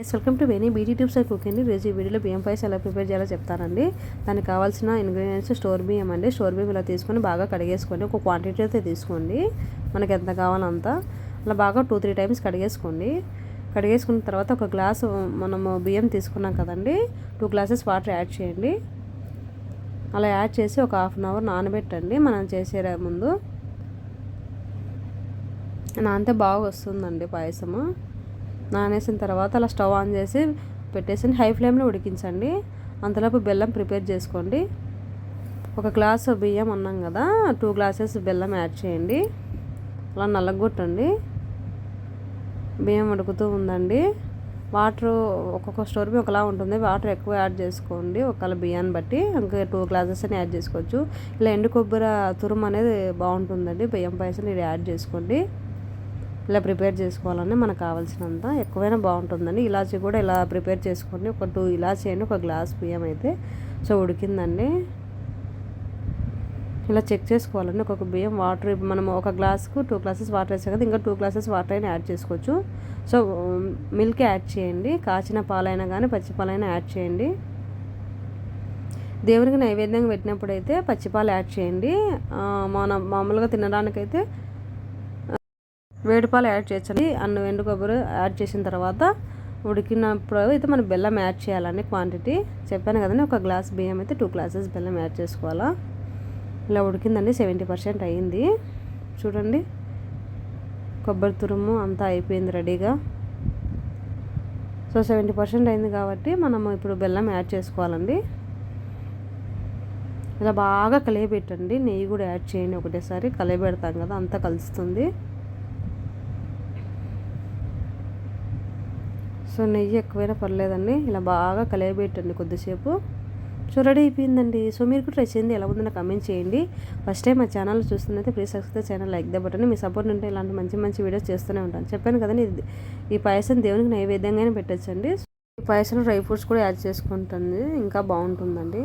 Yes welcome to Veni beauty tips and cooking రోజు ఈ వీడియోలో బియ్యం పాయసం ఎలా ప్రిపేర్ చేయాలో చెప్తానండి. దానికి కావాల్సిన ఇంగ్రీడియంట్స్ స్టోర్ బియ్యం అండి. స్టోర్ బియ్యం ఇలా తీసుకొని బాగా కడిగేసుకోండి. ఒక క్వాంటిటీ అయితే తీసుకోండి. మనకి ఎంత కావాలో అంత అలా బాగా టూ త్రీ టైమ్స్ కడిగేసుకోండి. కడిగేసుకున్న తర్వాత ఒక గ్లాసు మనము బియ్యం తీసుకున్నాం కదండి. టూ గ్లాసెస్ వాటర్ యాడ్ చేయండి. అలా యాడ్ చేసి ఒక హాఫ్ అన్ అవర్ నానబెట్టండి. మనం చేసే ముందు నానితే బాగా వస్తుందండి పాయసము. నానేసిన తర్వాత అలా స్టవ్ ఆన్ చేసి పెట్టేసి హై ఫ్లేమ్లో ఉడికించండి. అంతలోపు బెల్లం ప్రిపేర్ చేసుకోండి. ఒక గ్లాస్ బియ్యం అన్నాం కదా టూ గ్లాసెస్ బెల్లం యాడ్ చేయండి. అలా నల్లగొట్టండి బియ్యం ఉడుకుతూ ఉందండి. వాటర్ ఒక్కొక్క స్టోర్ ఒకలా ఉంటుంది. వాటర్ ఎక్కువ యాడ్ చేసుకోండి. ఒకవేళ బియ్యాన్ని బట్టి ఇంకా టూ గ్లాసెస్ అని యాడ్ చేసుకోవచ్చు. ఇలా ఎండు కొబ్బరి తురుము అనేది బాగుంటుందండి. బియ్యం పాయసం ఇది యాడ్ చేసుకోండి. ఇలా ప్రిపేర్ చేసుకోవాలని మనకు కావాల్సినంత ఎక్కువైనా బాగుంటుందండి. ఇలాచి కూడా ఇలా ప్రిపేర్ చేసుకోండి ఒక టూ ఇలాచి అండి ఒక గ్లాస్ బియ్యం అయితే సో ఉడికిందండి. ఇలా చెక్ చేసుకోవాలండి ఒక్కొక్క బియ్యం వాటర్ మనం ఒక గ్లాస్కు టూ గ్లాసెస్ వాటర్ వేసాం కదా ఇంకా టూ గ్లాసెస్ వాటర్ అయినా యాడ్ చేసుకోవచ్చు. సో మిల్క్ యాడ్ చేయండి. కాచిన పాలైనా కానీ పచ్చి పాలైనా యాడ్ చేయండి. దేవునికి నైవేద్యంగా పెట్టినప్పుడు అయితే పచ్చిపాలు యాడ్ చేయండి. మన మామూలుగా తినడానికైతే వేడిపాలు యాడ్ చేయాలి. అన్నం ఎండు కొబ్బరి యాడ్ చేసిన తర్వాత ఉడికినప్పుడు అయితే మనం బెల్లం యాడ్ చేయాలని క్వాంటిటీ. చెప్పాను కదండి ఒక గ్లాస్ బియ్యం అయితే టూ గ్లాసెస్ బెల్లం యాడ్ చేసుకోవాలా. ఇలా ఉడికిందండి సెవెంటీ పర్సెంట్ అయ్యింది చూడండి కొబ్బరి తురుము అంతా అయిపోయింది రెడీగా. సో సెవెంటీ పర్సెంట్ అయింది కాబట్టి మనం ఇప్పుడు బెల్లం యాడ్ చేసుకోవాలండి. ఇలా బాగా కలియబెట్టండి. నెయ్యి కూడా యాడ్ చేయండి ఒకటేసారి. కలియబెడతాం కదా అంతా కలుస్తుంది. సో నెయ్యి ఎక్కువైనా పర్లేదండి. ఇలా బాగా కలయబెట్టండి కొద్దిసేపు. సో రెడీ అయిపోయిందండి. సో మీరు కూడా ట్రై చేయండి. ఎలా ఉందో కమెంట్ చేయండి. ఫస్ట్ టైం మా channel చూస్తున్నైతే please subscribe channel like the button. Me support ఉంటే ఇలాంటి మంచి మంచి వీడియోస్ చేస్తూనే ఉంటాను. చెప్పాను కదండి ఇది ఈ పాయసం దేవునికి నైవేద్యంగానే పెట్టచ్చండి. ఈ పాయసంలో డ్రై ఫ్రూట్స్ కూడా యాడ్ చేసుకుంటుంది ఇంకా బాగుంటుందండి.